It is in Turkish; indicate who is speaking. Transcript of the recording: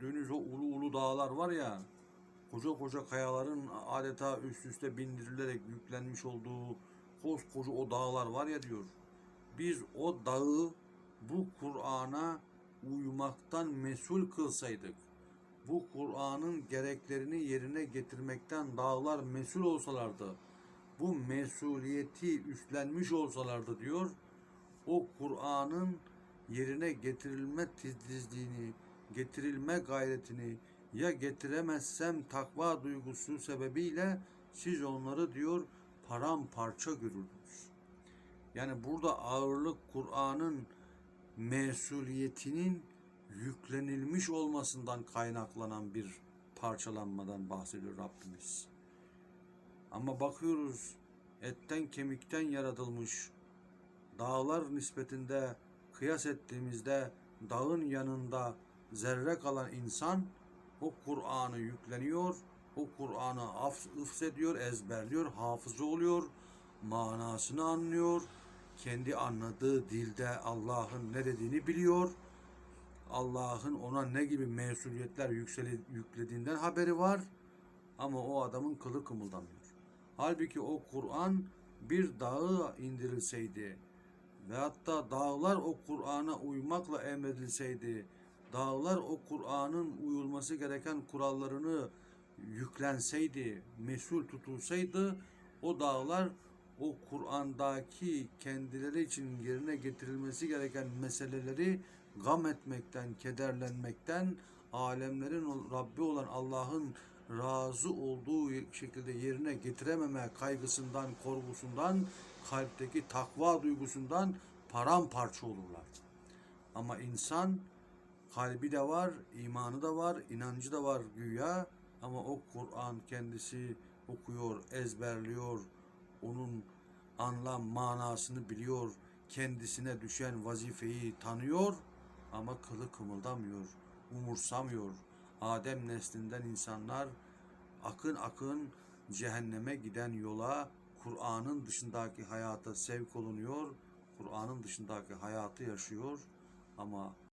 Speaker 1: gördüğünüz o ulu ulu dağlar var ya, koca koca kayaların adeta üst üste bindirilerek yüklenmiş olduğu koskoca o dağlar var ya diyor. Biz o dağı bu Kur'an'a uymaktan mesul kılsaydık, bu Kur'an'ın gereklerini yerine getirmekten dağlar mesul olsalardı, bu mesuliyeti üstlenmiş olsalardı diyor, o Kur'an'ın yerine getirilme titizliğini, getirilme gayretini ya getiremezsem takva duygusu sebebiyle siz onları diyor paramparça görürdünüz. Yani burada ağırlık Kur'an'ın mesuliyetinin yüklenilmiş olmasından kaynaklanan bir parçalanmadan bahsediyor Rabbimiz. Ama bakıyoruz etten kemikten yaratılmış dağlar nispetinde kıyas ettiğimizde dağın yanında zerre kalan insan o Kur'an'ı yükleniyor, o Kur'an'ı ediyor, ezberliyor, hafızı oluyor, manasını anlıyor, kendi anladığı dilde Allah'ın ne dediğini biliyor. Allah'ın ona ne gibi mesuliyetler yükseli, yüklediğinden haberi var ama o adamın kılı kımıldamıyor. Halbuki o Kur'an bir dağı indirilseydi ve hatta dağlar o Kur'an'a uymakla emredilseydi, dağlar o Kur'an'ın uyulması gereken kurallarını yüklenseydi, mesul tutulsaydı o dağlar o Kur'an'daki kendileri için yerine getirilmesi gereken meseleleri gam etmekten, kederlenmekten, alemlerin Rabbi olan Allah'ın razı olduğu şekilde yerine getirememe kaygısından, korkusundan, kalpteki takva duygusundan paramparça olurlar. Ama insan kalbi de var, imanı da var, inancı da var güya ama o Kur'an kendisi okuyor, ezberliyor, onun anlam manasını biliyor, kendisine düşen vazifeyi tanıyor ama kılı kımıldamıyor, umursamıyor. Adem neslinden insanlar akın akın cehenneme giden yola Kur'an'ın dışındaki hayata sevk olunuyor. Kur'an'ın dışındaki hayatı yaşıyor ama